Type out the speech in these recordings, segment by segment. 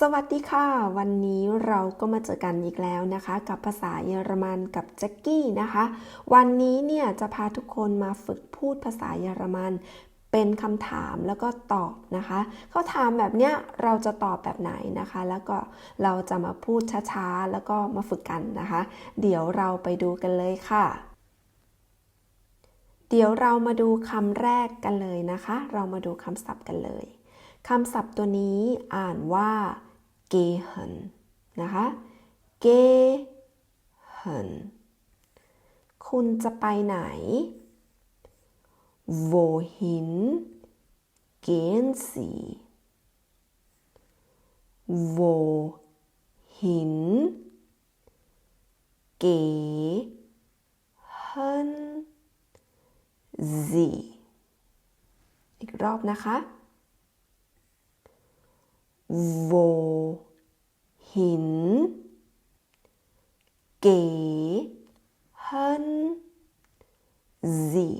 สวัสดีค่ะ วันนี้เราก็มาเจอกันอีกแล้วนะคะ กับภาษาเยอรมันกับแจ็กกี้นะคะ วันนี้เนี่ยจะพาทุกคนมาฝึกพูดภาษาเยอรมัน เป็นคำถามแล้วก็ตอบนะคะเขาถามแบบเนี้ยเราจะตอบแบบไหนนะคะ แล้วก็เราจะมาพูดช้าๆ แล้วก็มาฝึกกันนะคะ เดี๋ยวเราไปดูกันเลยค่ะ เดี๋ยวเรามาดูคำแรกกันเลยนะคะ เรามาดูคำศัพท์กันเลย คำศัพท์ตัวนี้อ่านว่า gehen นะคะ gehen คุณจะไปไหน wohin gehen Sie wohin gehen Sie อีกรอบนะคะ wohin gehen Sie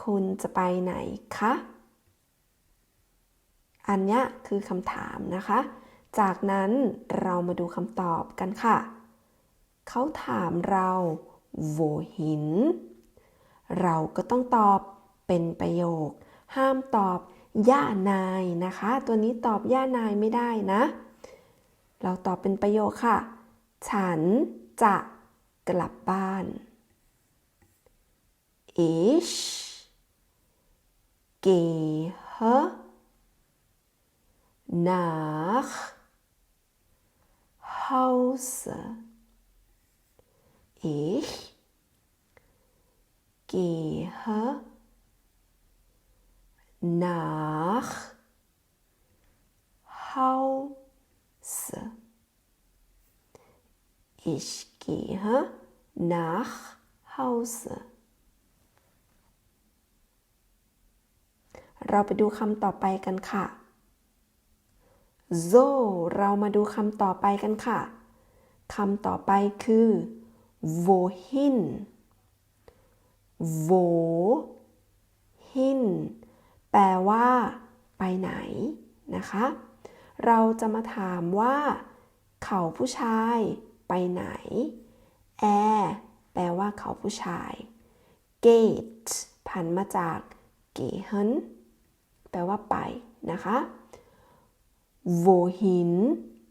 คุณจะไปไหนคะ อันนี้คือคำถามนะคะ จากนั้นเรามาดูคำตอบกันค่ะ เขาถามเรา wohin เราก็ต้องตอบเป็นประโยค ห้ามตอบ ย่านายนะคะ ตัวนี้ตอบย่านายไม่ได้นะ เราตอบเป็นประโยคค่ะ ฉันจะกลับบ้าน ich gehe nach Hause ich gehe nach nach Hause. Ich gehe nach Hause. เราไปดูคำต่อไปกันค่ะ so เรามาดูคำต่อไปกันค่ะ คำต่อไปคือ wohin wohin แปลว่า ไปไหนนะคะ เราจะมาถามว่า เขาผู้ชายไปไหนแอแปลว่าเขาผู้ชาย gate ผันมาจาก gehen แปลว่าไปนะคะ wohin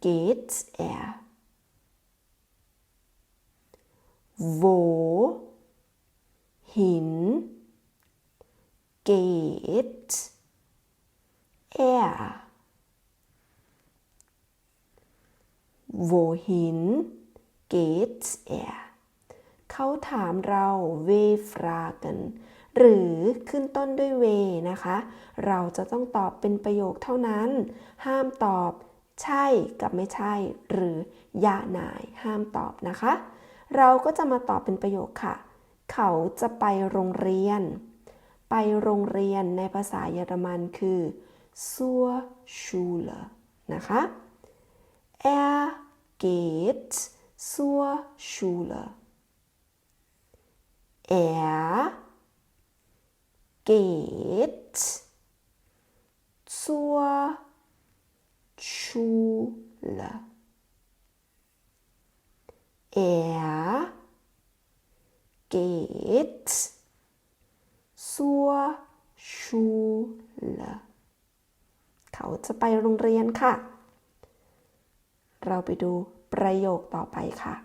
geht er wohin geht er wohin geht er เขาถามเรา w fragen หรือขึ้นต้นด้วย w นะคะ เราจะต้องตอบเป็นประโยคเท่านั้น ห้ามตอบใช่กับไม่ใช่ หรือยานายห้ามตอบนะคะ เราก็จะมาตอบเป็นประโยคค่ะ เขาจะไปโรงเรียน ไปโรงเรียนในภาษาเยอรมันคือ zur Schule. Nachher. Er geht zur Schule. Er geht zur Schule. Er geht zur Schule. เขาจะไปโรงเรียนค่ะ เราไปดูประโยคต่อไปค่ะ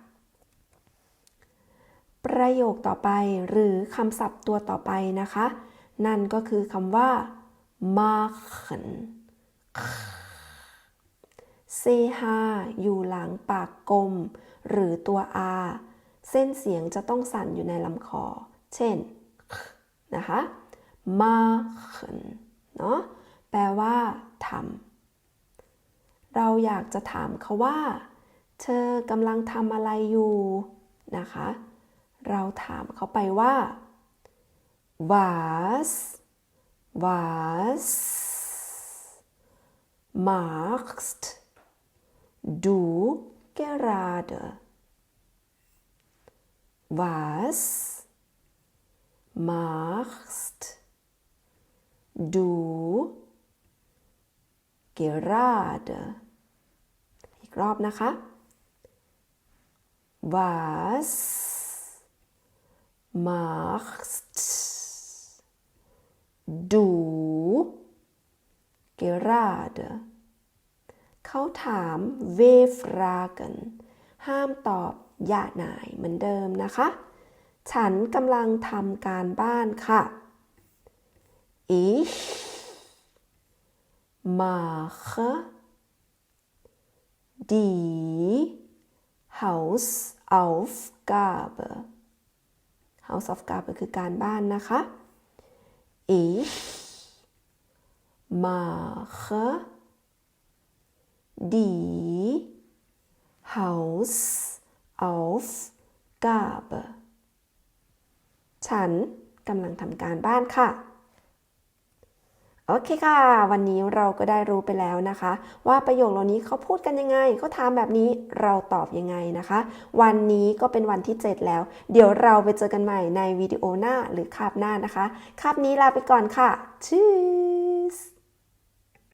ประโยคต่อไปหรือคำศัพท์ตัวต่อไปนะคะ นั่นก็คือคำว่า machen เซฮาอยู่หลังปากกลม หรือตัว r เส้นเสียงจะต้องสั่นอยู่ในลำคอ เช่น นะคะ machen เนาะแปลว่า ทำเราอยากจะถามเขาว่า เธอกำลังทำอะไรอยู่นะคะ เราถามเขาไปว่า was was machst du gerade was machst du gerade กรอบนะคะ was machst du gerade เขาถาม w fragen ห้ามตอบอย่าหนายเหมือนเดิมนะคะ ฉันกำลังทำการบ้านค่ะ ich mache die Hausaufgabe Hausaufgabe คือการบ้านนะคะ ich mache die Hausaufgabe ฉันกำลังทำการบ้านค่ะ โอเคค่ะ วันนี้เราก็ได้รู้ไปแล้วนะคะ ว่าประโยคเหล่านี้เขาพูดกันยังไงเขาถามแบบนี้เราตอบยังไงนะคะ วันนี้ก็เป็นวันที่ 7 แล้ว เดี๋ยวเราไปเจอกันใหม่ในวิดีโอหน้าหรือคาบหน้านะคะ คาบนี้ลาไปก่อนค่ะชื่อ